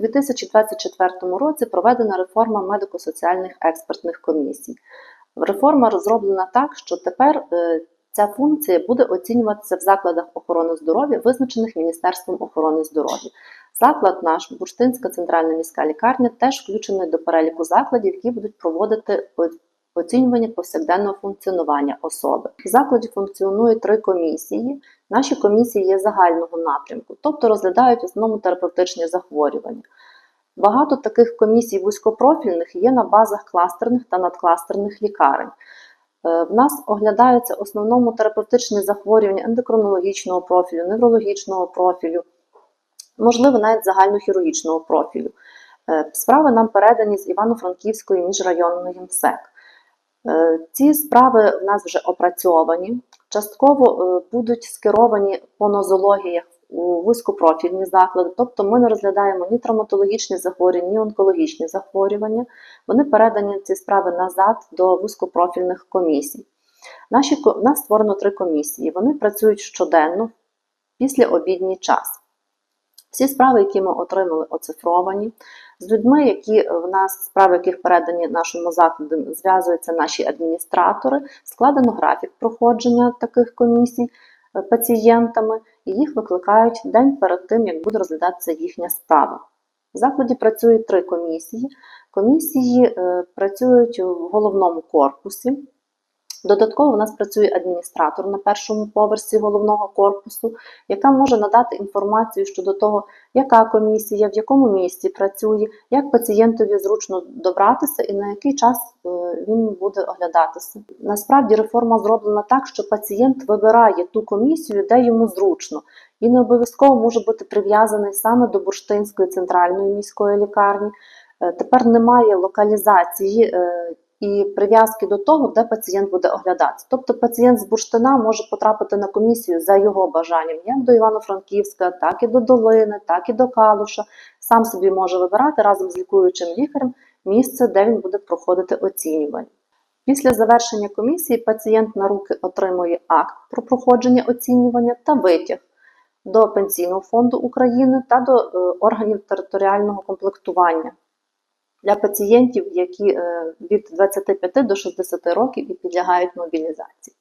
У 2024 році проведена реформа медико-соціальних експертних комісій. Реформа розроблена так, що тепер е, ця функція буде оцінюватися в закладах охорони здоров'я, визначених Міністерством охорони здоров'я. Заклад наш, Бурштинська центральна міська лікарня, теж включений до переліку закладів, які будуть проводити оцінювання повсякденного функціонування особи. В закладі функціонує три комісії. Наші комісії є загального напрямку, тобто розглядають в основному терапевтичні захворювання. Багато таких комісій вузькопрофільних є на базах кластерних та надкластерних лікарень. Е, В нас оглядаються в основному терапевтичні захворювання ендокринологічного профілю, неврологічного профілю, можливо, навіть загальнохірургічного профілю. Е, Справи нам передані з Івано-Франківської міжрайонної МСЕК. Е, Ці справи в нас вже опрацьовані, частково е, будуть скеровані по нозологіях у вузькопрофільні заклади, тобто ми не розглядаємо ні травматологічні захворювання, ні онкологічні захворювання. Вони передані ці справи назад до вузькопрофільних комісій. Наші, у нас створено три комісії. Вони працюють щоденно після обідній час. Всі справи, які ми отримали, оцифровані. З людьми, які в нас справи, яких передані нашому закладу, зв'язуються наші адміністратори, складено графік проходження таких комісій е, пацієнтами, і їх викликають день перед тим, як буде розглядатися їхня справа. В закладі працюють три комісії. Комісії е, працюють в головному корпусі. Додатково у нас працює адміністратор на першому поверсі головного корпусу, яка може надати інформацію щодо того, яка комісія, в якому місці працює, як пацієнтові зручно добратися і на який час е, він буде оглядатися. Насправді реформа зроблена так, що пацієнт вибирає ту комісію, де йому зручно, і не обов'язково може бути прив'язаний саме до Бурштинської центральної міської лікарні. Е, Тепер немає локалізації е, і прив'язки до того, де пацієнт буде оглядатися. Тобто пацієнт з Бурштина може потрапити на комісію за його бажанням, як до Івано-Франківська, так і до Долини, так і до Калуша. Сам собі може вибирати разом з лікуючим лікарем місце, де він буде проходити оцінювання. Після завершення комісії пацієнт на руки отримує акт про проходження оцінювання та витяг до Пенсійного фонду України та до е, органів територіального комплектування для пацієнтів, які е, від 25 до 60 років і підлягають мобілізації.